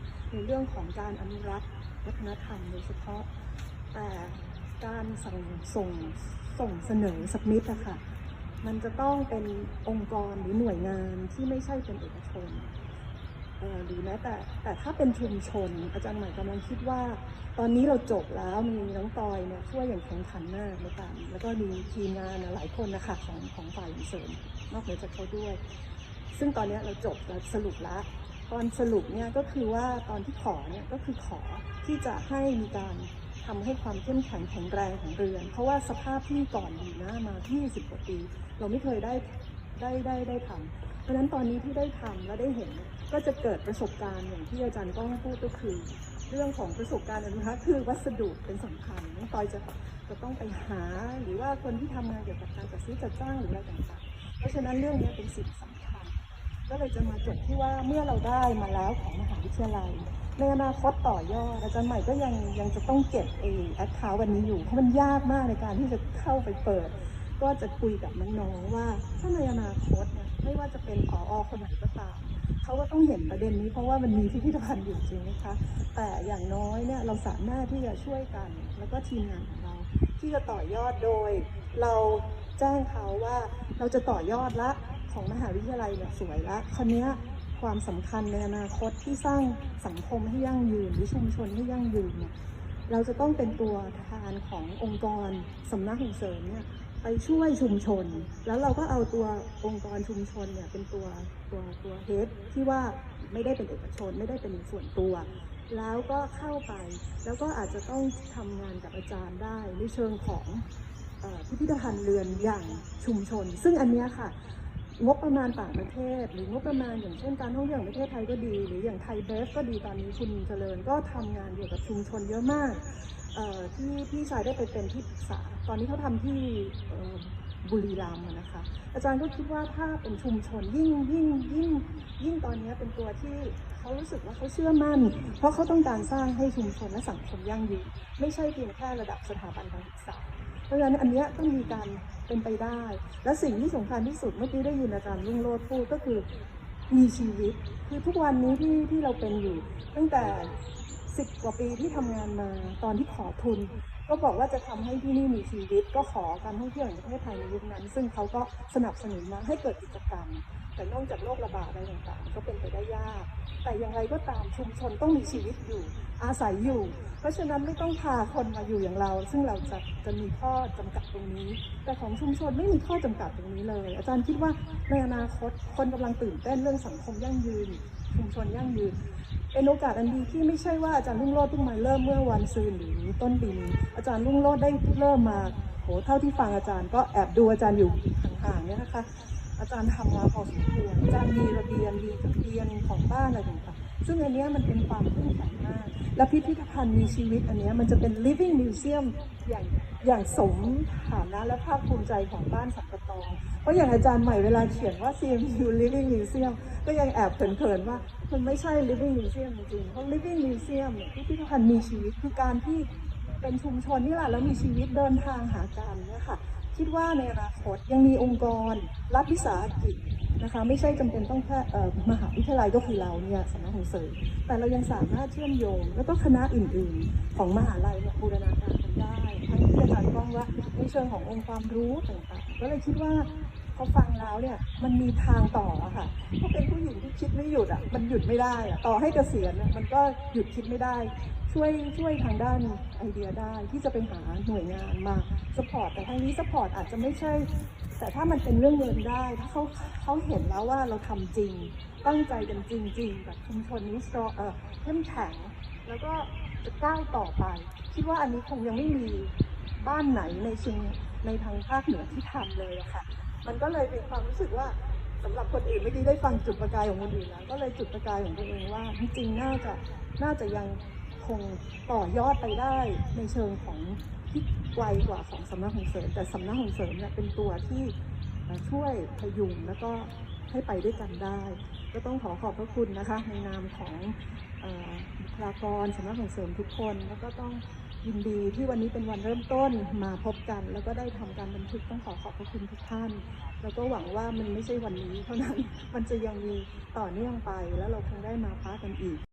ำในเรื่องของการอนุรักษ์วัฒนธรรมโดยเฉพาะ แต่การส่งส่งส่งเสนอสักนิดอะค่ะมันจะต้องเป็นองค์กรหรือหน่วยงานที่ไม่ใช่เป็นเอกชนหรือแม้แต่แต่ถ้าเป็นชุมชน อาจารย์ใหม่กำลังคิดว่า ตอนนี้เราจบแล้วมีน้องตอยเนี่ยช่วยอย่างแข็งขันมากในการแล้วก็มีทีมงานหลายคนนะคะของของฝ่ายเสริมนอกเหนือจากเขาด้วย ซึ่งตอนนี้เราจบเราสรุปแล้ว ตอนสรุปเนี่ยก็คือว่าตอนที่ขอเนี่ยก็คือขอที่จะให้มีการทำให้ความเข้มแข็งแข็งแรงของเรือน เพราะว่าสภาพที่ก่อนอยู่นะมา 20 กว่าปี เราไม่เคยได้ได้ได้ได้ทำเพราะฉะนั้นตอนนี้ที่ได้ทำและได้เห็นก็จะเกิดประสบการณ์อย่างที่อาจารย์ก้องพูดก็คือ เรื่องของประสบการณ์อนุรักษ์คือวัสดุเป็นสำคัญน้องตอยจะจะต้องไปหา หรือว่าคนที่ทำงานเกี่ยวกับการจัดซื้อจัดจ้างหรืออะไรต่างๆ เพราะฉะนั้นเรื่องนี้เป็นสิ่งสำคัญ ก็เลยจะมาจบที่ว่าเมื่อเราได้มาแล้วของมหาวิทยาลัย ในอนาคตต่อยอดอาจารย์ใหม่ก็ยังยังจะต้องเก็บเอแอคเคาท์วันนี้อยู่ เพราะมันยากมากในการที่จะเข้าไปเปิด ก็จะคุยกับน้องๆว่า ถ้าในอนาคตนี่ยไม่ว่าจะเป็นผออคนไหนก็ตามเขาก็ต้องเห็นประเด็นนี้ เพราะว่ามันมีพิพิธภัณฑ์อยู่จริงไหมคะ แต่อย่างน้อยเนี่ยเราสามารถที่จะช่วยกัน แล้วก็ทีมงานของเรา ที่จะต่อยอดโดย เราแจ้งเขาว่าเราจะต่อยอดละ ของมหาวิทยาลัยเนี่ยสวยละคราวเนี้ความสำคัญในอนาคตที่สร้างสังคมให้ยั่งยืนหรือชุมชนให้ยั่งยืนเนี่ยเราจะต้องเป็นตัวแทนขององค์กรสำนักส่งเสริมเนี่ยไปช่วยชุมชน แล้วเราก็เอาตัวองค์กรชุมชนเนี่ยเป็นตัวตัวตัวเฮดที่ว่าไม่ได้เป็นเอกชนไม่ได้เป็นส่วนตัว แล้วก็เข้าไป แล้วก็อาจจะต้องทำงานกับอาจารย์ได้ในเชิงของพิพิธภัณฑ์เรือนอย่างชุมชน ซึ่งอันนี้ค่ะ งบประมาณต่างประเทศ หรืองบประมาณอย่างเช่นการท่องเที่ยวประเทศไทยก็ดี หรืออย่างไทยเบฟก็ดีตอนนี้คุณเจริญก็ทำงานเกี่ยวกับชุมชนเยอะมากที่พี่ชายได้ไปเป็นที่ปรึกษา ตอนนี้เขาทำที่ บุรีรัมย์นะคะ อาจารย์ก็คิดว่าถ้าเป็นชุมชนยิ่งยิ่งยิ่งยิ่งตอนนี้เป็นตัวที่เขารู้สึกว่าเขาเชื่อมั่น เพราะเขาต้องการสร้างให้ชุมชนและสังคมยั่งยืนไม่ใช่เพียงแค่ระดับสถาบันการศึกษาเพราะฉะนั้นอันเนี้ยต้องมีการเป็นไปได้ และสิ่งที่สำคัญที่สุดเมื่อกี้ได้ยินอาจารย์รุ่งโรจน์พูดก็คือมีชีวิต คือทุกวันนี้ที่ที่เราเป็นอยู่ ตั้งแต่สิบกว่าปีที่ทำงานมาตอนที่ขอทุน ก็บอกว่าจะทำให้ที่นี่มีชีวิต ก็ขอการท่องเที่ยวแห่งประเทศไทยในยุคนั้น ซึ่งเขาก็สนับสนุนมาให้เกิดกิจกรรม แต่นอกจากโรคระบาดอะไรต่างๆ ก็เป็นไปได้ยาก แต่อย่างไรก็ตามชุมชนต้องมีชีวิตอยู่ อาศัยอยู่ เพราะฉะนั้นไม่ต้องพาคนมาอยู่อย่างเรา ซึ่งเราจะจะมีข้อจำกัดตรงนี้ แต่ของชุมชนไม่มีข้อจำกัดตรงนี้เลย อาจารย์คิดว่าในอนาคตคนกำลังตื่นเต้นเรื่องสังคมยั่งยืน ชุมชนยั่งยืนเป็นโอกาสอันดีที่ไม่ใช่ว่าอาจารย์รุ่งโรจน์เพิ่งมาเริ่มเมื่อวันซืนหรือต้นปีนี้อาจารย์รุ่งโรจน์ได้เริ่มมาโหเท่าที่ฟังอาจารย์ก็แอบดูอาจารย์อยู่ห่างๆเนี่ยนะคะ อาจารย์ทำมาพอสมควรอาจารย์มีระเบียงมีระเบียงของบ้านอะไรต่างๆ ซึ่งอันนี้มันเป็นความเข้มแข็งมาก และพิพิธภัณฑ์มีชีวิตอันนี้มันจะเป็น living museum อย่างอย่างสมฐานะและภาคภูมิใจของบ้านสักกะตองเพราะอย่างอาจารย์ใหม่เวลาเขียนว่า CMU living museum ก็ยังแอบเขินๆว่า มันไม่ใช่ living museum จริงๆ เพราะ living museum เนี่ยพิพิธภัณฑ์มีชีวิตคือการที่เป็นชุมชนนี่แหละแล้วมีชีวิตเดินทางหากันเนี่ยค่ะ คิดว่าในอนาคตยังมีองค์กร รัฐวิสาหกิจ นะคะไม่ใช่จำเป็นต้องแค่มหาวิทยาลัยก็คือเราเนี่ยสำนักของเสริมแต่เรายังสามารถเชื่อมโยง แล้วก็คณะอื่นๆ ของมหาลัยเนี่ยบูรณาการกันได้ทั้งที่อาจารย์ก้องว่าในเชิงขององค์ความรู้ต่างๆก็เลยคิดว่า พอฟังแล้วเนี่ยมันมีทางต่ออะค่ะถ้าเป็นผู้หญิงที่คิดไม่หยุดอะมันหยุดไม่ได้อะต่อให้เกษียณเนี่ยมันก็หยุดคิดไม่ได้ ช่วยช่วยทางด้านไอเดียได้ที่จะไปหาหน่วยงานมาสปอร์ตแต่ทางนี้สปอร์ตอาจจะไม่ใช่ แต่ถ้ามันเป็นเรื่องเงินได้ ถ้าเขาเขาเห็นแล้วว่าเราทำจริง ตั้งใจกันจริงๆแบบชุมชนนี้สตรอเออเข้มแข็งแล้วก็จะก้าวต่อไป คิดว่าอันนี้คงยังไม่มีบ้านไหนในเชียงในทางภาคเหนือที่ทำเลยอะค่ะ มันก็เลยเป็นความรู้สึกว่าสำหรับคนอื่นเมื่อกี้ได้ฟังจุดประกายของคนอื่นแล้วก็เลยจุดประกายของตัวเองว่าจริงๆน่าจะน่าจะยังคงต่อยอดไปได้ในเชิงของที่ไกลกว่าของสำนักของเสริม แต่สำนักของเสริมเนี่ยเป็นตัวที่ช่วยพยุงแล้วก็ให้ไปด้วยกันได้ ก็ต้องขอขอบพระคุณนะคะในนามของบุคลากรสำนักของเสริมทุกคนแล้วก็ต้อง ยินดีที่วันนี้เป็นวันเริ่มต้นมาพบกัน แล้วก็ได้ทำการบันทึกต้องขอขอบพระคุณทุกท่าน แล้วก็หวังว่ามันไม่ใช่วันนี้เท่านั้นมันจะยังมีต่อเนื่องไป แล้วเราคงได้มาพากันอีก